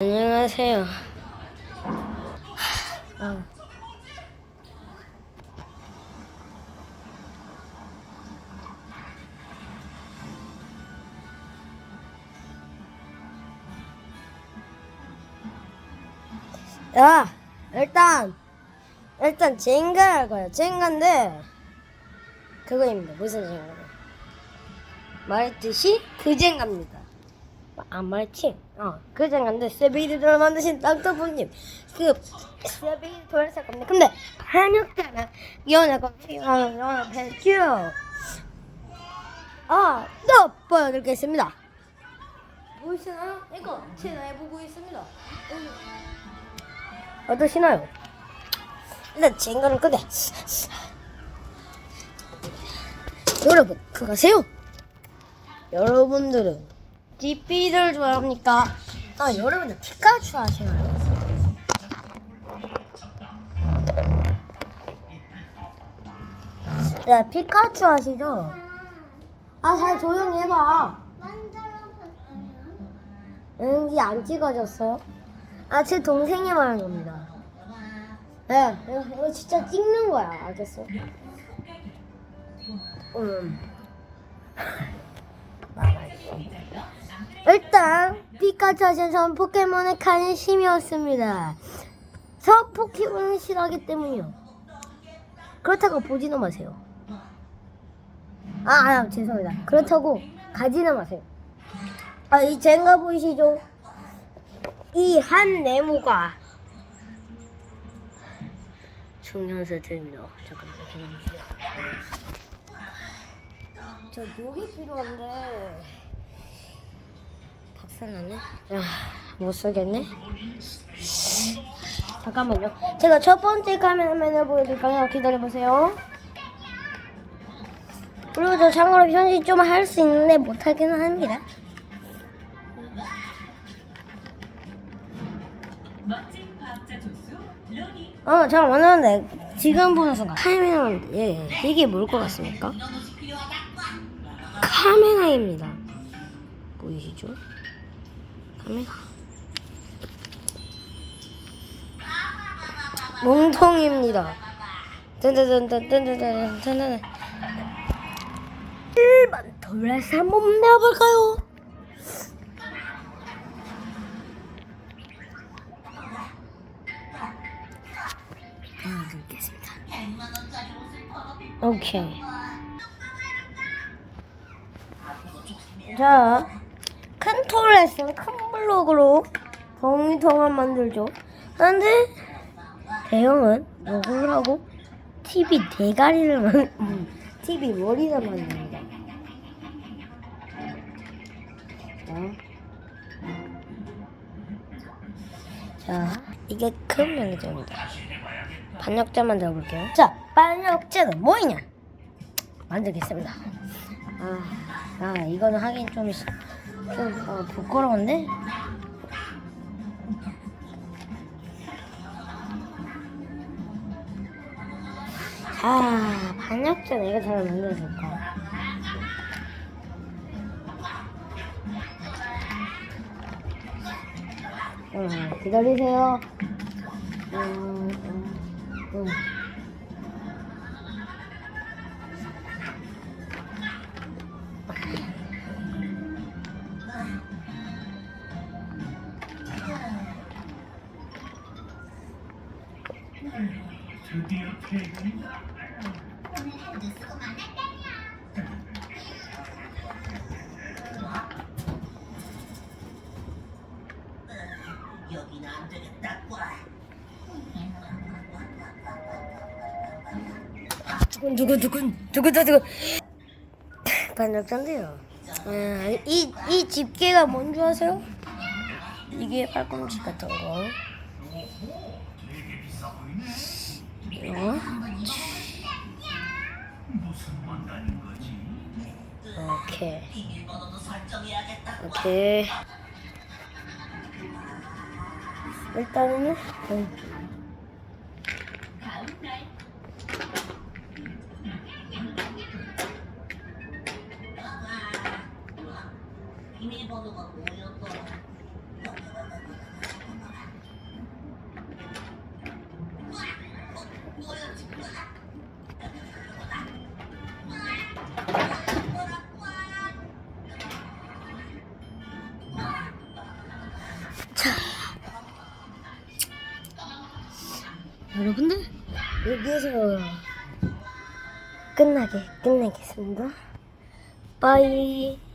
안녕하세요. 어. 야, 일단 일단 젠가 할 거야. 젠가인데 그거입니다. 무슨 젠가요? 말했듯이 그 젠가입니다. 아 말치? 어, 그 젠가인데 세베이드를 만드신 땅터부님 그 세베이드 돌았을 겁니다. 근데 한육자는 연애가 필요한 연애 팬큐 아, 또 보여드리겠습니다. 보이시나요? 이거 제가 해보고 있습니다. 어떠시나요? 일단 젠가는 끄게. 여러분, 그거 아세요? 여러분들은 DP를 좋아합니까? 아, 여러분들 피카츄 아시나요? 네, 피카츄 아시죠? 아, 잘 조용히 해봐. 응기 안 찍어졌어? 아, 제 동생이 말하는 겁니다. 네, 이거, 이거 진짜 찍는 거야. 알겠어? 음. 일단 피카츄 하신 전 포켓몬에 관심이었습니다. 저 포켓몬을 싫어하기 때문이요. 그렇다고 보지는 마세요. 아, 아 죄송합니다. 그렇다고 가지는 마세요. 아, 이 젠가 보이시죠? 이 한 네모가 중요한 세트입니다. 잠깐만, 잠깐만요. 저 욕이 필요한데 박살났네. 아, 못 쓰겠네. 잠깐만요. 제가 첫 번째 카메라맨을 보여드릴까요? 기다려보세요. 그리고 저 참고로 편집 좀할 수 있는데 못하기는 합니다. 어, 잘 만났는데 지금 보는 순간 카메라는 예, 이게 뭘 것 같습니까? 카메라입니다. 보이시죠? 카메라. 몽통입니다. 든든든든든든든든. 일반 돌에서 한번 내볼까요? 보여드리겠습니다. 오케이. 자, 큰 톨렛은 큰 블록으로 정리통을 만들죠. 그런데 대형은 요걸 하고 TV 대가리를 만, 음, TV 머리를 만듭니다. 자, 자, 이게 큰 명제입니다. 반역자 만들어 볼게요. 자, 반역자는 뭐이냐? 만들겠습니다. 아, 아 이거는 하긴 좀, 좀 어, 부끄러운데? 아, 반역자 내가 잘 만들어줄까? 어, 기다리세요. 음, 음, 음. 드디어. 와. 두근 두근 두근 두근 두근. 아, 이, 이 집게가 뭔지 아세요? 이게 팔꿈치 같은 거. 이거 오케이 오케이 일단은 응. 비밀번호가 뭐였더라? 여러분들 여기에서 끝나게 끝내겠습니다. 빠이.